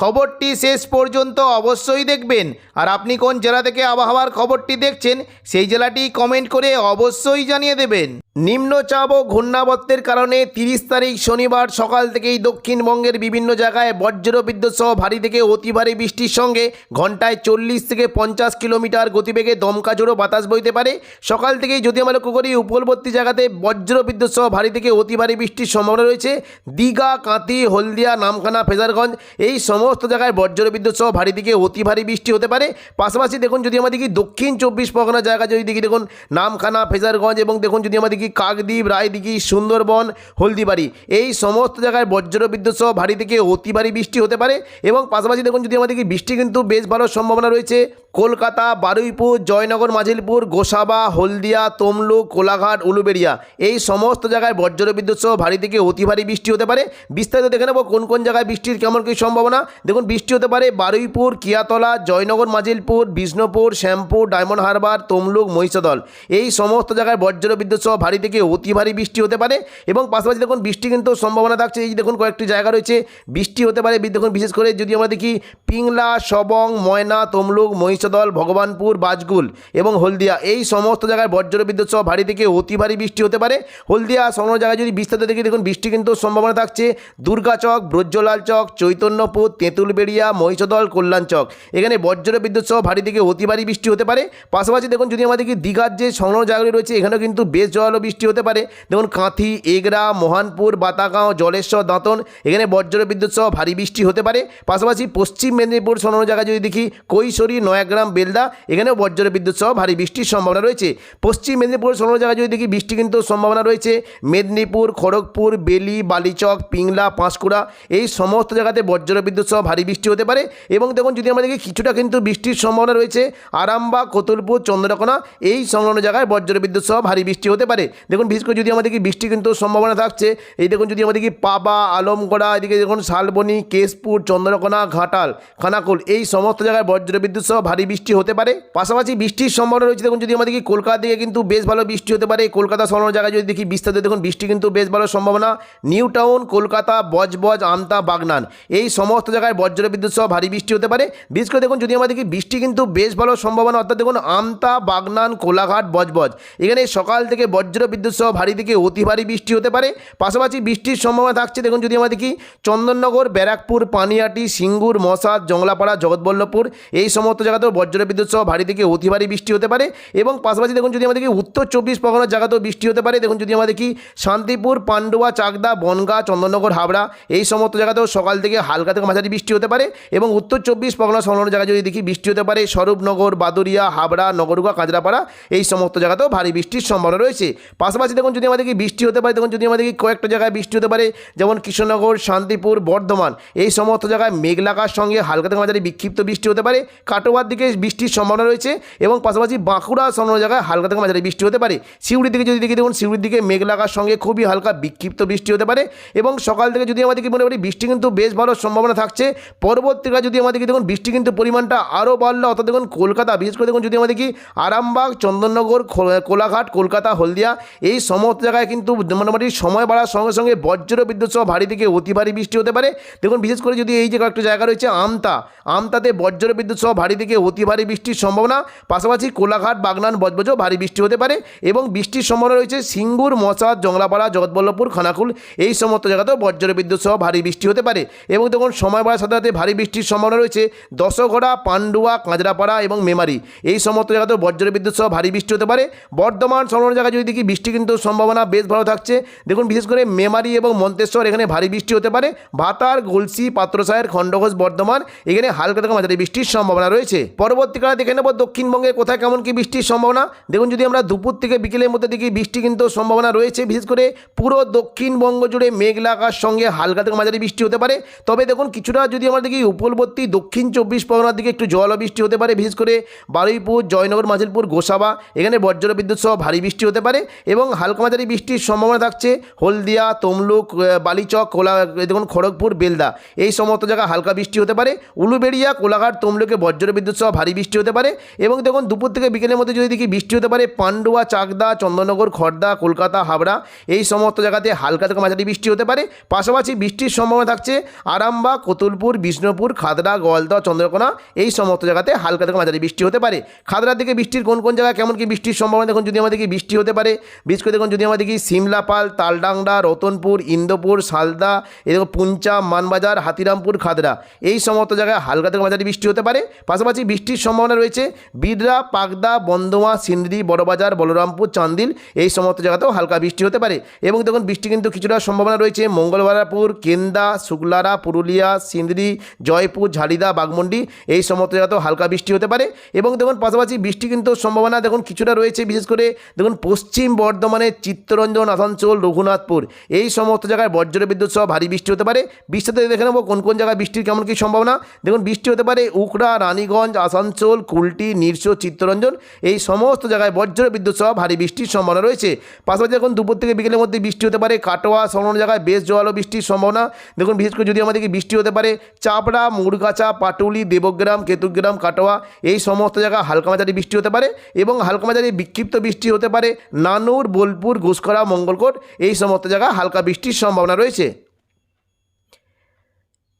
খবরটি শেষ পর্যন্ত অবশ্যই দেখবেন। আর আপনি কোন জেলা থেকে আবহাওয়ার খবরটি দেখছেন, সেই জেলাটি কমেন্ট করে অবশ্যই জানিয়ে দেবেন। নিম্নচাপ ও ঘূর্ণাবর্তের কারণে তিরিশ তারিখ শনিবার সকাল থেকেই দক্ষিণবঙ্গের বিভিন্ন জায়গায় বজ্র বিদ্যুৎ সহ ভারী থেকে অতি ভারী বৃষ্টির সঙ্গে ঘন্টায় চল্লিশ থেকে পঞ্চাশ কিলোমিটার গতিবেগে দমকা জোড়ো বাতাস বইতে পারে। সকাল থেকেই যদি আমরা লক্ষ্য করি, উপকূলবর্তী জায়গাতে বজ্রবিদ্যুৎ সহ ভারী থেকে অতি ভারী বৃষ্টির সম্ভাবনা রয়েছে। দীঘা কাঁতি হলদিয়া, নামখানা, ফেজারগঞ্জ এই সমস্ত জায়গায় বজ্র বিদ্যুৎ সহ ভারী থেকে অতি ভারী বৃষ্টি হতে পারে। পাশাপাশি দেখুন যদি আমরা দেখি দক্ষিণ চব্বিশ পরগনা জায়গা যদি দেখি, দেখুন নামখানা, ফেজারগঞ্জ এবং দেখুন যদি আমরা দেখি কাকদ্বীপ, রায়দিঘি, সুন্দরবন, হলদিবাড়ি, এই সমস্ত জায়গায় বজ্র বিদ্যুৎ সহ ভারী থেকে অতি ভারী বৃষ্টি হতে পারে এবং পাশাপাশি দেখুন যদি আমাদের দেখি বৃষ্টি কিন্তু বেশ ভালো সম্ভাবনা রয়েছে। কলকাতা, বারুইপুর, জয়নগর, মাঝিলপুর, গোসাবা, হলদিয়া, তমলুক, কোলাঘাট, উলুবেড়িয়া, এই সমস্ত জায়গায় বজ্র বিদ্যুৎ সহ ভারী থেকে অতি ভারী বৃষ্টি হতে পারে। বিস্তারিত দেখে নেব কোন কোন জায়গায় বৃষ্টির কেমন কী সম্ভাবনা। দেখুন, বৃষ্টি হতে পারে বারুইপুর, কিয়াতলা, জয়নগর, মাজিলপুর, বিষ্ণুপুর, শ্যামপুর, ডায়মন্ড হারবার, তমলুক, মহিষাদল। এই সমস্ত জায়গায় বজ্র বিদ্যুৎ সহ ভারী থেকে অতি ভারী বৃষ্টি হতে পারে এবং পাশাপাশি দেখুন, বৃষ্টি কিন্তু সম্ভাবনা থাকছে। এই দেখুন, কয়েকটি জায়গা রয়েছে, বৃষ্টি হতে পারে। দেখুন, বিশেষ করে যদি আমরা দেখি, পিংলা, সবং, ময়না, তমলুক, মহিষাদল, ভগবানপুর, বাজগুল এবং হলদিয়া। এই সমস্ত জায়গায় বজ্র বিদ্যুৎ সহ ভারী থেকে অতি ভারী বৃষ্টি হতে পারে। হলদিয়া সংলগ্ন জায়গায় যদি বিস্তারিত দেখি, দেখুন, বৃষ্টি কিন্তু সম্ভাবনা থাকছে। দুর্গাচক ব্রজ্জলাল চক, চৈতন্যপুর তেঁতুলবেড়িয়া, মহিষদল কল্যাণ চক এখানে বজ্র বিদ্যুৎ সহ ভারী থেকে অতি ভারী বৃষ্টি হতে পারে। পাশাপাশি দেখুন, যদি আমাদের কি দীঘার যে সংলগ্ন জায়গাগুলি রয়েছে, এখানেও কিন্তু বেশ জল বৃষ্টি হতে পারে। দেখুন, কাঁথি, এগরা, মহানপুর, বাতাগাঁও, জলেশ্বর, দাঁতন, এখানে বজ্র বিদ্যুৎ সহ ভারী বৃষ্টি হতে পারে। পাশাপাশি পশ্চিম মেদিনীপুর সংলগ্ন জায়গায় যদি দেখি, কৈশোরী, নয়াগ্রাম, বেলদা, এখানেও বজ্র বিদ্যুৎ সহ ভারী বৃষ্টির সম্ভাবনা রয়েছে। পশ্চিম মেদিনীপুর সংলগ্ন জায়গায় যদি দেখি, বৃষ্টি কিন্তু সম্ভাবনা রয়েছে। মেদিনীপুর, খড়গপুর, বেলি, বালিচক, পিংলা, পাঁশকুড়া, এই সমস্ত জায়গাতে বজ্র বিদ্যুৎ সহ ভারী বৃষ্টি হতে পারে এবং দেখুন, যদি আমরা দেখি, কিছুটা কিন্তু বৃষ্টির সম্ভাবনা রয়েছে। আরামবাগ, কতুলপুর, চন্দ্রকোনা, এই সংলগ্ন জায়গায় বজ্র বিদ্যুৎ সহ ভারী বৃষ্টি হতে পারে। দেখুন, বিশেষ করে যদি আমাদের কি বৃষ্টি কিন্তু সম্ভাবনা থাকছে। এই দেখুন, যদি আমাদের কি পাবা, আলমগড়া, এদিকে দেখুন, শালবনি, কেশপুর, চন্দ্রকোনা, ঘাটাল, খানাকুল, এই সমস্ত জায়গায় বজ্র বিদ্যুৎ সহ ভারী বৃষ্টি হতে পারে। পাশাপাশি বৃষ্টির সম্ভাবনা রয়েছে, দেখুন, যদি আমাদের কি কলকাতা দিকে কিন্তু বেশ ভালো বৃষ্টি হতে পারে। কলকাতা সংলগ্ন জায়গায় যদি দেখি, বিস্তারিত দেখুন, বৃষ্টি কিন্তু বেশ ভালো সম্ভাবনা। নিউ টাউন কলকাতা, বজবজ, আমতা, বাগনান, এই সমস্ত জায়গায় বজ্র বিদ্যুৎ সহ ভারী বৃষ্টি হতে পারে। বিশেষ করে দেখুন যদি আমাদের কি বৃষ্টি কিন্তু বেশ ভালো সম্ভাবনা, অর্থাৎ দেখুন, আমতা, বাগনান, কোলাঘাট, বজবজ। এখানে সকাল থেকে বজ্র বিদ্যুৎ সহ ভারী থেকে অতি ভারী বৃষ্টি হতে পারে। পাশাপাশি বৃষ্টির সম্ভাবনা থাকছে, দেখুন, যদি আমাদের কি চন্দননগর, ব্যারাকপুর, পানিয়াটি, সিঙ্গুর, মশাদ জংলাপাড়া জগৎবল্লভপুর, এই সমস্ত জায়গাতেও বজ্র বিদ্যুৎ সহ ভারী থেকে অতি ভারী বৃষ্টি হতে পারে। এবং পাশাপাশি দেখুন, যদি আমাদের কি উত্তর চব্বিশ পরগনার জায়গাতেও বৃষ্টি হতে পারে। দেখুন, যদি আমাদের কি শান্তিপুর, পান্ডুয়া, চাকদা, বনগা, চন্দননগর, হাবড়া, এই সমস্ত জায়গাতেও সকাল থেকে হালকা থেকে মাঝারি বৃষ্টি হতে পারে এবং উত্তর চব্বিশ পরগনা সংলগ্ন জায়গায় যদি দেখি বৃষ্টি হতে পারে, স্বরূপনগর বাদুরিয়া হাবড়া নগরুয়া কাঁচরাপাড়া, এই সমস্ত জায়গাতেও ভারী বৃষ্টির সম্ভাবনা রয়েছে। পাশাপাশি দেখুন, যদি আমাদের কি বৃষ্টি হতে পারে, দেখুন, যদি আমাদের কি কয়েকটা জায়গায় বৃষ্টি হতে পারে, যেমন কৃষ্ণনগর, শান্তিপুর, বর্ধমান, এই সমস্ত জায়গায় মেঘলাকার সঙ্গে হালকা থেকে মাঝারি বিক্ষিপ্ত বৃষ্টি হতে পারে, কাটোয়ার দিকে বৃষ্টির সম্ভাবনা রয়েছে এবং পাশাপাশি বাঁকুড়া সংলগ্ন জায়গায় হালকা থেকে মাঝারি বৃষ্টি হতে পারে। সিউড়ির দিকে যদি দেখি, দেখুন, সিউড়ির দিকে মেঘলাকার সঙ্গে খুবই হালকা বিক্ষিপ্ত বৃষ্টি হতে পারে এবং সকাল থেকে যদি আমাদেরকে মনে করি, বৃষ্টি কিন্তু বেশ ভালো সম্ভাবনা থাকছে। পরবর্তীকালে যদি আমাদেরকে দেখুন, বৃষ্টি কিন্তু পরিমাণটা আরও বাড়লো। অর্থাৎ দেখুন, কলকাতা, বিশেষ করে দেখুন যদি আমাদের কি আরামবাগ, চন্দননগর কোলাঘাট, কলকাতা, হলদিয়া, এই সমস্ত জায়গায় কিন্তু মোটামুটি সময় বাড়ার সঙ্গে সঙ্গে বজ্র বিদ্যুৎ সহ ভারী থেকে অতি ভারী বৃষ্টি হতে পারে। দেখুন, বিশেষ করে যদি এই যে কয়েকটা জায়গা রয়েছে, আমতা, আমতাতে বজ্র বিদ্যুৎ সহ ভারী থেকে অতি ভারী বৃষ্টির সম্ভাবনা। পাশাপাশি কোলাঘাট, বাগনান, বজবজও ভারী বৃষ্টি হতে পারে এবং বৃষ্টির সম্ভাবনা রয়েছে সিঙ্গুর মশাদ জংলাপাড়া, জগৎবল্লভপুর, খানাকুল, এই সমস্ত জায়গাতেও বজ্র বিদ্যুৎ সহ ভারী বৃষ্টি হতে পারে। এবং দেখুন, সময় সাথে সাথে ভারী বৃষ্টির সম্ভাবনা রয়েছে। দশঘড়া পান্ডুয়া, কাঁচরাপাড়া এবং মেমারি। এই সমস্ত জায়গাতেও বজ্র বিদ্যুৎ সহ ভারী বৃষ্টি হতে পারে। বর্ধমান সংলগ্ন জায়গায় যদি দেখি বৃষ্টি কিন্তু সম্ভাবনা বেশ ভালো থাকছে। দেখুন, বিশেষ করে মেমারি এবং মন্তেশ্বর এখানে ভারী বৃষ্টি হতে পারে। ভাতার গলসি পাত্রসায়ের খণ্ডঘোষ, বর্ধমান এখানে হালকা থেকে মাঝারি বৃষ্টির সম্ভাবনা রয়েছে। পরবর্তীকালে দেখে নেব দক্ষিণবঙ্গে কোথায় কেমন কি বৃষ্টির সম্ভাবনা। দেখুন, যদি আমরা দুপুর থেকে বিকেলের মধ্যে দেখি বৃষ্টি কিন্তু সম্ভাবনা রয়েছে। বিশেষ করে পুরো দক্ষিণবঙ্গ জুড়ে মেঘলা আকাশ সঙ্গে হালকা থেকে মাঝারি বৃষ্টি হতে পারে। তবে দেখুন, কিছুটা যদি আমরা দেখি উপলবর্তী দক্ষিণ চব্বিশ পরগনার দিকে একটু জল বৃষ্টি হতে পারে, বিশেষ করে বারুইপুর, জয়নগর মাঝিলপুর গোসাবা, এখানে বজ্র বিদ্যুৎ সহ ভারী বৃষ্টি হতে পারে এবং হালকা মাঝারি বৃষ্টির সম্ভাবনা থাকছে হলদিয়া, তমলুক বালিচক, কোলা দেখুন খড়গপুর, বেলদা। এই সমস্ত জায়গায় হালকা বৃষ্টি হতে পারে। উলুবেড়িয়া, কোলাঘাট, তমলুকে বজ্র বিদ্যুৎ সহ ভারী বৃষ্টি হতে পারে এবং দেখুন দুপুর থেকে বিকেলের মধ্যে যদি দেখি বৃষ্টি হতে পারে, পান্ডুয়া, চাকদা চন্দননগর খড়দা কলকাতা, হাবড়া, এই সমস্ত জায়গাতে হালকা থেকে মাঝারি বৃষ্টি হতে পারে। পাশাপাশি বৃষ্টির সম্ভাবনা থাকছে আরামবাগ কতুলপুর বিষ্ণুপুর খাদড়া গোয়ালদা চন্দ্রকোনা এই সমস্ত জায়গাতে হালকা থেকে মাঝারি বৃষ্টি হতে পারে। খাদড়ার দিকে বৃষ্টির কোন কোন জায়গায় কেমন কি বৃষ্টির সম্ভাবনা দেখুন, যদি আমাদের কি বৃষ্টি হতে পারে। বিশেষ করে দেখুন, যদি আমাদের কি সিমলাপাল, তালডাংরা, রতনপুর, ইন্দোপুর, সালদা এরকম পুঞ্চা, মানবাজার, হাতিরামপুর খাদড়া এই সমস্ত জায়গায় হালকা থেকে মাঝারি বৃষ্টি হতে পারে। পাশাপাশি বৃষ্টির সম্ভাবনা রয়েছে বিদরা পাকদা বন্দোয়া সিন্দ্রি বড়বাজার, বলরামপুর, চান্দিল এই সমস্ত জায়গাতেও হালকা বৃষ্টি হতে পারে। এবং দেখুন, বৃষ্টি কিন্তু কিছুটা সম্ভাবনা রয়েছে। মঙ্গলবারাপুর, কেন্দা, শুক্লারা, পুরুলিয়া সিন্দ্রি, জয়পুর, ঝাড়িদা বাগমন্ডি এই সমস্ত জায়গাতেও হালকা বৃষ্টি হতে পারে। এবং দেখুন, পাশাপাশি বৃষ্টি কিন্তু সম্ভাবনা দেখুন, কিছুটা রয়েছে, বিশেষ করে দেখুন, পশ্চিম বর্ধমানের চিত্তরঞ্জন, আসানসোল, রঘুনাথপুর এই সমস্ত জায়গায় বজ্র বিদ্যুৎ সহ ভারী বৃষ্টি হতে পারে। বৃষ্টিতে দেখে নেব কোন কোন জায়গায় বৃষ্টির কেমন কী সম্ভাবনা। দেখুন, বৃষ্টি হতে পারে উকড়া, রানীগঞ্জ, আসানসোল, কুলটি, নিরস, চিত্তরঞ্জন এই সমস্ত জায়গায় বজ্র বিদ্যুৎ সহ ভারী বৃষ্টির সম্ভাবনা রয়েছে। পাশাপাশি এখন দুপুর থেকে বিকেলের মধ্যে বৃষ্টি হতে পারে, কাটোয়া সংলগ্ন জায়গায় বেশ জোয়ালো বৃষ্টির সম্ভাবনা। দেখুন, বিশেষ করে যদি আমাদেরকে বৃষ্টি হতে পারে চাপড়া মুরগাছা পাটুলি, দেবগ্রাম, কেতুগ্রাম, কাটোয়া এই সমস্ত জায়গায় হালকা মাঝারি বৃষ্টি হতে পারে এবং হালকা মাঝারি বিক্ষিপ্ত বৃষ্টি হতে পারে। নানুর, বোলপুর ঘুষকরা মঙ্গলকোট এই সমস্ত জায়গায় হালকা বৃষ্টির সম্ভাবনা রয়েছে।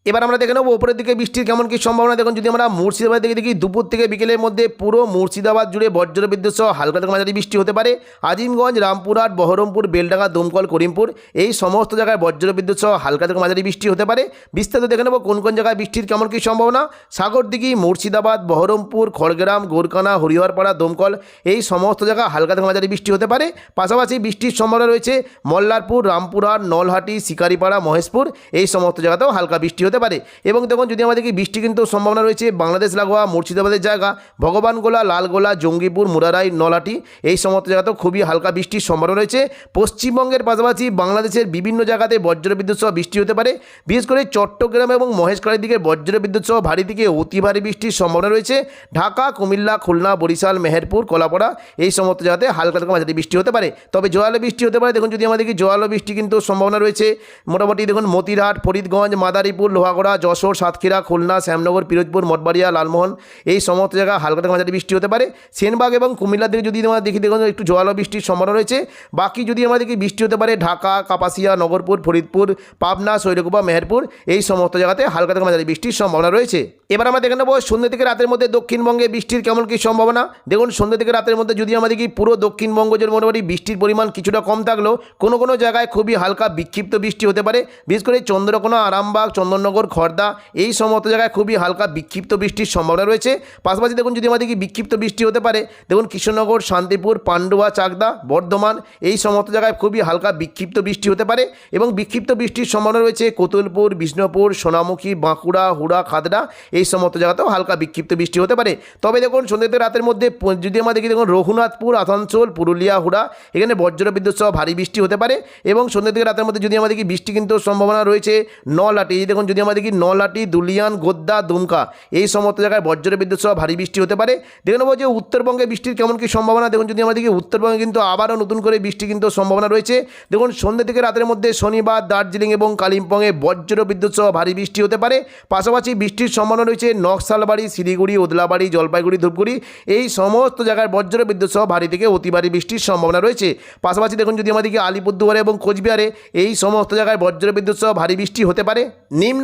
এবার আমরা দেখে নেব ওপরের দিকে বৃষ্টির কেমন কী সম্ভাবনা। দেখুন, যদি আমরা মুর্শিদাবাদ দিকে দেখি, দুপুর থেকে বিকেলের মধ্যে পুরো মুর্শিদাবাদ জুড়ে বজ্র বিদ্যুৎ সহ হালকা থেকে মাঝারি বৃষ্টি হতে পারে। আজিমগঞ্জ, রামপুরহাট, বহরমপুর, বেলডাঙ্গা, দমকল, করিমপুর, এই সমস্ত জায়গায় বজ্র বিদ্যুৎ সহ হালকা থেকে মাঝারি বৃষ্টি হতে পারে। বিস্তারিত দেখে নেব কোন কোন জায়গায় বৃষ্টির কেমন কী সম্ভাবনা। সাগরদিঘি, মুর্শিদাবাদ, বহরমপুর, খড়গ্রাম গোরকানা হরিহরপাড়া, দমকল, এই সমস্ত জায়গায় হালকা থেকে মাঝারি বৃষ্টি হতে পারে। পাশাপাশি বৃষ্টির সম্ভাবনা রয়েছে মল্লারপুর, রামপুরহাট, নলহাটি, শিকারিপাড়া, মহেশপুর, এই সমস্ত জায়গাতেও হালকা বৃষ্টি হতে পারে। এবং দেখুন, যদি আমাদেরকে বৃষ্টি কিন্তু সম্ভাবনা রয়েছে, বাংলাদেশ লাগোয়া, মুর্শিদাবাদের জায়গা, ভগবানগোলা, লালগোলা, জঙ্গিপুর, মুরারাই, নলাটি, এই সমস্ত জায়গাতেও খুবই হালকা বৃষ্টির সম্ভাবনা রয়েছে। পশ্চিমবঙ্গের পাশাপাশি বাংলাদেশের বিভিন্ন জায়গাতে বজ্রবিদ্যুৎ সহ বৃষ্টি হতে পারে। বিশেষ করে চট্টগ্রাম এবং মহেশখালীর দিকে বজ্রবিদ্যুৎ সহ ভারী থেকে অতি ভারী বৃষ্টির সম্ভাবনা রয়েছে। ঢাকা, কুমিল্লা, খুলনা, বরিশাল, মেহেরপুর, কলাপাড়া, এই সমস্ত জায়গাতে হালকা হালকা মাঝারি বৃষ্টি হতে পারে। তবে জোয়ালো বৃষ্টি হতে পারে। দেখুন, যদি আমাদেরকে জোয়ালো বৃষ্টি কিন্তু সম্ভাবনা রয়েছে, মোটামুটি দেখুন, মতিরহাট, ফরিদগঞ্জ, মাদারীপুর লোহাগড়া, যশোর, সাতক্ষীরা, খুলনা, শ্যামনগর, পিরোজপুর, মঠবাড়িয়া, লালমোহন এই সমস্ত জায়গায় হালকা থেকে মাঝারি বৃষ্টি হতে পারে। সেনবাগ এবং কুমিল্লার দিকে যদি আমরা দেখি, দেখুন একটু জোয়ালো বৃষ্টির সম্ভাবনা রয়েছে। বাকি যদি আমাদেরকে বৃষ্টি হতে পারে ঢাকা, কাপাসিয়া, নগরপুর, ফরিদপুর, পাবনা, সৈরকুপা, মেহেরপুর, এই সমস্ত জায়গাতে হালকা থেকে মাঝারি বৃষ্টির সম্ভাবনা রয়েছে। এবার আমরা দেখে নেব সন্ধ্যে থেকে রাতের মধ্যে দক্ষিণবঙ্গে বৃষ্টির কেমন কী সম্ভাবনা। দেখুন, সন্ধ্যে থেকে রাতের মধ্যে যদি আমাদের কি পুরো দক্ষিণবঙ্গ জুড়ে মোটামুটি বৃষ্টির পরিমাণ কিছুটা কম থাকলেও কোনো কোনো জায়গায় খুবই হালকা বিক্ষিপ্ত বৃষ্টি হতে পারে। বিশেষ করে চন্দ্রকোনা, আরামবাগ, চন্দননগর খড়দা এই সমস্ত জায়গায় খুবই হালকা বিক্ষিপ্ত বৃষ্টির সম্ভাবনা রয়েছে। পাশাপাশি দেখুন যদি আমাদের কি বিক্ষিপ্ত বৃষ্টি হতে পারে, দেখুন কৃষ্ণনগর, শান্তিপুর, পান্ডুয়া, চাকদা, বর্ধমান এই সমস্ত জায়গায় খুবই হালকা বিক্ষিপ্ত বৃষ্টি হতে পারে এবং বিক্ষিপ্ত বৃষ্টির সম্ভাবনা রয়েছে কোতুলপুর, বিষ্ণুপুর, সোনামুখী, বাঁকুড়া, হুড়া খাদড়া এই সমস্ত জায়গাতেও হালকা বিক্ষিপ্ত বৃষ্টি হতে পারে। তবে দেখুন সন্ধ্যেতে রাতের মধ্যে যদি আমরা দেখি দেখুন রঘুনাথপুর, আসানসোল, পুরুলিয়া, হুড়া এখানে বজ্র বিদ্যুৎ সহ ভারী বৃষ্টি হতে পারে এবং সন্ধ্যে থেকে রাতের মধ্যে যদি আমাদের কি বৃষ্টি কিন্তু সম্ভাবনা রয়েছে নলাটি এই দেখুন যদি আমাদের কি নলাটি দুলিয়ান, গোদ্দা, দুমকা এই সমস্ত জায়গায় বজ্র বিদ্যুৎ সহ ভারী বৃষ্টি হতে পারে। দেখে নেব যে উত্তরবঙ্গে বৃষ্টির কেমন কি সম্ভাবনা। দেখুন যদি আমাদের কি উত্তরবঙ্গে কিন্তু আবারও নতুন করে বৃষ্টি কিন্তু সম্ভাবনা রয়েছে। দেখুন সন্ধ্যে থেকে রাতের মধ্যে শনিবার, দার্জিলিং এবং কালিম্পংয়ে বজ্র বিদ্যুৎ সহ ভারী বৃষ্টি হতে পারে। পাশাপাশি বৃষ্টির সম্ভাবনা রয়েছে নকশালবাড়ি, শিলিগুড়ি, ওদলাবাড়ি, জলপাইগুড়ি, ধূপগুড়ি এই সমস্ত জায়গায় বজ্র বিদ্যুৎ সহ ভারী থেকে অতি ভারী বৃষ্টির সম্ভাবনা রয়েছে। পাশাপাশি দেখুন যদি আমাদেরকে আলিপুরদুয়ারে এবং কোচবিহারে এই সমস্ত জায়গায় বজ্র বিদ্যুৎ সহ ভারী বৃষ্টি হতে পারে।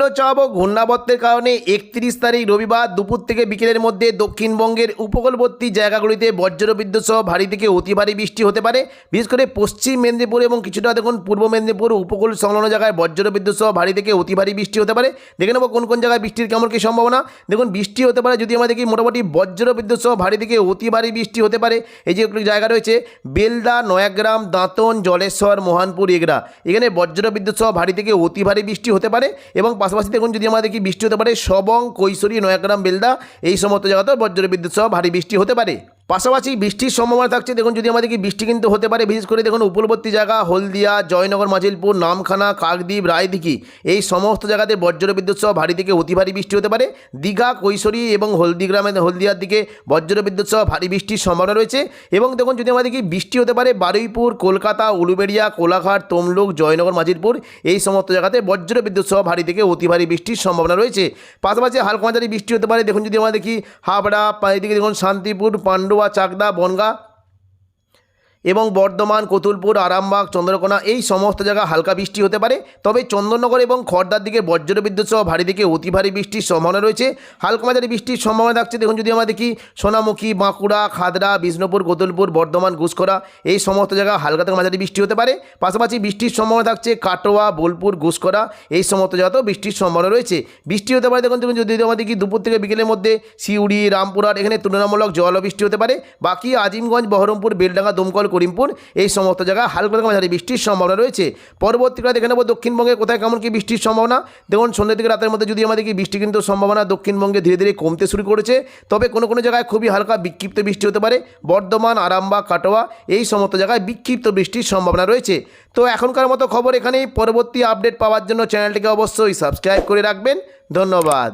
নিম্নচাপ ও ঘূর্ণাবর্তের কারণে একত্রিশ তারিখ রবিবার দুপুর থেকে বিকেলের মধ্যে দক্ষিণবঙ্গের উপকূলবর্তী জায়গাগুলিতে বজ্র বিদ্যুৎ সহ ভারী থেকে অতি ভারী বৃষ্টি হতে পারে। বিশেষ করে পশ্চিম মেদিনীপুর এবং কিছুটা দেখুন পূর্ব মেদিনীপুর উপকূল সংলগ্ন জায়গায় বজ্র বিদ্যুৎ সহ ভারী থেকে অতি ভারী বৃষ্টি হতে পারে। দেখে নেব কোন কোন জায়গায় বৃষ্টির কেমন কী সম্ভাবনা। দেখুন বৃষ্টি হতে পারে যদি আমাদের দেখি মোটামুটি বজ্র বিদ্যুৎ সহ ভারী থেকে অতি ভারী বৃষ্টি হতে পারে। এই যে জায়গা রয়েছে বেলদা, নয়াগ্রাম, দাঁতন, জলেশ্বর, মোহানপুর, এগরা। এখানে বজ্র বিদ্যুৎ সহ ভারী থেকে অতি ভারী বৃষ্টি হতে পারে এবং পাশাপাশি পাশাপাশি দেখুন, যদি আমাদের কি বৃষ্টি হতে পারে সবং কৈশোরী, নয়াগ্রাম, বেলদা, এই সমস্ত জায়গাতেও বজ্র বিদ্যুৎ সহ ভারী বৃষ্টি হতে পারে। পাশাপাশি বৃষ্টির সম্ভাবনা থাকছে। দেখুন, যদি আমাদের কি বৃষ্টি কিন্তু হতে পারে, বিশেষ করে দেখুন উপকূলবর্তী জায়গা হলদিয়া, জয়নগর, মাজিলপুর, নামখানা, কাকদ্বীপ, রায়দিঘি, এই সমস্ত জায়গাতে বজ্র বিদ্যুৎ সহ ভারী থেকে অতি ভারী বৃষ্টি হতে পারে। দীঘা, কৈশোরী এবং হলদিগ্রামে, হলদিয়ার দিকে বজ্র বিদ্যুৎ সহ ভারী বৃষ্টির সম্ভাবনা রয়েছে। এবং দেখুন, যদি আমাদের কি বৃষ্টি হতে পারে, বারুইপুর, কলকাতা, উলুবেড়িয়া, কোলাঘাট, তমলুক, জয়নগর, মাজিলপুর, এই সমস্ত জায়গাতে বজ্র বিদ্যুৎ সহ ভারী থেকে অতি ভারী বৃষ্টির সম্ভাবনা রয়েছে। পাশাপাশি হালকা মাঝারি বৃষ্টি হতে পারে। দেখুন, যদি আমাদের দেখি হাবড়া এদিকে দেখুন, শান্তিপুর পান্ডুয়া চাকদা বনগা এবং বর্ধমান, কতুলপুর, আরামবাগ, চন্দ্রকোনা এই সমস্ত জায়গায় হালকা বৃষ্টি হতে পারে। তবে চন্দননগর এবং খর্দার দিকে বজ্র বিদ্যুৎ সহ ভারী দিকে অতি ভারী বৃষ্টির সম্ভাবনা রয়েছে। হালকা মাঝারি বৃষ্টির সম্ভাবনা থাকছে। দেখুন যদি আমরা দেখি, সোনামুখী, বাঁকুড়া খাদড়া বিষ্ণুপুর, কতুলপুর, বর্ধমান ঘুষকরা এই সমস্ত জায়গায় হালকা থেকে মাঝারি বৃষ্টি হতে পারে। পাশাপাশি বৃষ্টির সম্ভাবনা থাকছে কাটোয়া, বোলপুর ঘুষকরা এই সমস্ত জায়গাতেও বৃষ্টির সম্ভাবনা রয়েছে। বৃষ্টি হতে পারে দেখুন যদি আমরা দেখি, দুপুর থেকে বিকেলের মধ্যে সিউড়ি, রামপুরহাট এখানে তুলনামূলক জল বৃষ্টি হতে পারে। বাকি আজিমগঞ্জ, বহরমপুর, বেলডাঙ্গা, দমকল করিমপুর, এই সমস্ত জায়গায় হালকা থেকে মাঝারি বৃষ্টির সম্ভাবনা রয়েছে। পরবর্তীকালে দেখে নেব দক্ষিণবঙ্গে, কোথায় কেমন কি বৃষ্টির সম্ভাবনা? দেখুন, সন্ধ্যের দিকে রাতের মধ্যে যদি আমাদের কি বৃষ্টি কিন্তু সম্ভাবনা দক্ষিণবঙ্গে ধীরে ধীরে কমতে শুরু করেছে, তবে কোনো কোনো জায়গায় খুবই হালকা বিক্ষিপ্ত বৃষ্টি হতে পারে। বর্ধমান, আরামবাগ, কাটোয়া, এই সমস্ত জায়গায় বিক্ষিপ্ত বৃষ্টির সম্ভাবনা রয়েছে। তো এখনকার মতো খবর এখানেই, পরবর্তী আপডেট পাওয়ার জন্য চ্যানেলটিকে অবশ্যই সাবস্ক্রাইব করে রাখবেন। ধন্যবাদ।